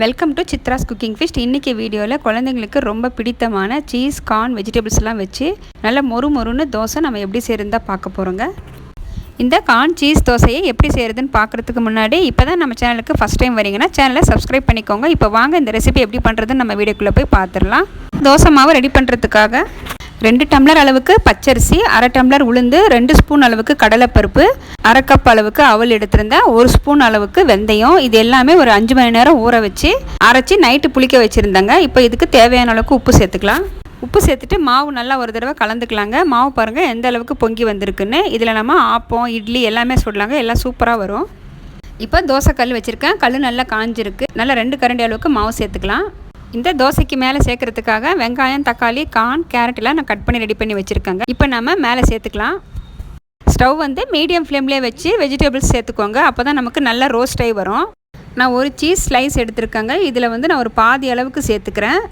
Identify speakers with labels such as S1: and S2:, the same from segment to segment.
S1: Welcome to Chitra's cooking feast இன்றைக்கி வீடியோவில் குழந்தைங்களுக்கு ரொம்ப பிடித்தமான சீஸ் கார்ன் வெஜிடபிள்ஸ்லாம் வச்சு நல்ல மொறு மொறுன்னு தோசை நம்ம எப்படி செய்கிறதா பார்க்க போகிறோங்க இந்த கார்ன் சீஸ் தோசையை எப்படி செய்கிறதுன்னு பார்க்குறதுக்கு முன்னாடி இப்போ தான் நம்ம சேனலுக்கு ஃபஸ்ட் டைம் வரீங்கன்னா சேனலை சப்ஸ்கிரைப் பண்ணிக்கோங்க. இப்போ வாங்க இந்த ரெசிபி எப்படி பண்ணுறதுன்னு நம்ம வீடியோக்குள்ளே போய் பார்த்துடலாம். தோசை மாவு ரெடி பண்ணுறதுக்காக ரெண்டு டம்ளர் அளவுக்கு பச்சரிசி அரை டம்ளர் உளுந்து ரெண்டு ஸ்பூன் அளவுக்கு கடலைப்பருப்பு அரை கப் அளவுக்கு அவல் எடுத்திருந்தேன் ஒரு ஸ்பூன் அளவுக்கு வெந்தயம். இது எல்லாமே ஒரு அஞ்சு மணி நேரம் ஊற வச்சு அரைச்சி நைட்டு புளிக்க வச்சுருந்தாங்க. இப்போ இதுக்கு தேவையான அளவுக்கு உப்பு சேர்த்துக்கலாம். உப்பு சேர்த்துட்டு மாவு நல்லா ஒரு தடவை கலந்துக்கலாங்க. மாவு பாருங்கள் எந்த அளவுக்கு பொங்கி வந்திருக்குன்னு. இதில் நம்ம ஆப்பம் இட்லி எல்லாமே சுடலாங்க. எல்லாம் சூப்பராக வரும். இப்போ தோசை கல் வச்சுருக்கேன். கல் நல்லா காஞ்சிருக்கு. நல்லா ரெண்டு கரண்டி அளவுக்கு மாவு சேர்த்துக்கலாம். இந்த தோசைக்கு மேலே சேர்க்கறதுக்காக வெங்காயம் தக்காளி கார்ன் கேரட் எல்லாம் நான் கட் பண்ணி ரெடி பண்ணி வச்சுருக்கேங்க. இப்போ நம்ம மேலே சேர்த்துக்கலாம். ஸ்டவ் வந்து மீடியம் ஃப்ளேம்லேயே வச்சு வெஜிடபிள்ஸ் சேர்த்துக்கோங்க. அப்போ தான் நமக்கு நல்லா ரோஸ்ட் ஆகி வரும். நான் ஒரு சீஸ் ஸ்லைஸ் எடுத்துருக்கேங்க. இதில் வந்து நான் ஒரு பாதி அளவுக்கு சேர்த்துக்கிறேன்.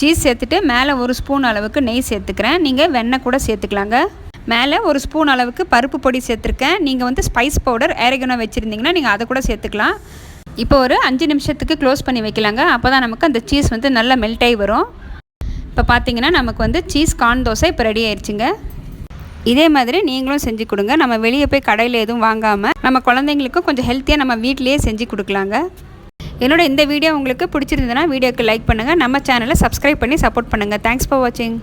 S1: சீஸ் சேர்த்துட்டு மேலே ஒரு ஸ்பூன் அளவுக்கு நெய் சேர்த்துக்கிறேன். நீங்கள் வெண்ணெய் கூட சேர்த்துக்கலாங்க. மேலே ஒரு ஸ்பூன் அளவுக்கு பருப்பு பொடி சேர்த்துருக்கேன். நீங்கள் வந்து ஸ்பைஸ் பவுடர் ஏரகனோ வச்சுருந்தீங்கன்னா நீங்கள் அதை கூட சேர்த்துக்கலாம். இப்போ ஒரு அஞ்சு நிமிஷத்துக்கு க்ளோஸ் பண்ணி வைக்கலாங்க. அப்போ தான் நமக்கு அந்த சீஸ் வந்து நல்லா மெல்ட் ஆகி வரும். இப்போ பார்த்தீங்கன்னா நமக்கு வந்து சீஸ் கார்ன் தோசை இப்போ ரெடி ஆயிடுச்சுங்க இதே மாதிரி நீங்களும் செஞ்சு கொடுங்க. நம்ம வெளியே போய் கடையில் எதுவும் வாங்காமல் நம்ம குழந்தைங்களுக்கும் கொஞ்சம் ஹெல்த்தியாக நம்ம வீட்லேயே செஞ்சு கொடுக்கலாங்க. என்னோட இந்த வீடியோ உங்களுக்கு பிடிச்சிருந்ததுன்னா வீடியோக்கு லைக் பண்ணுங்கள் நம்ம சேனலை சப்ஸ்கிரைப் பண்ணி சப்போர்ட் பண்ணுங்கள் தேங்க்ஸ் ஃபார் வாட்சிங்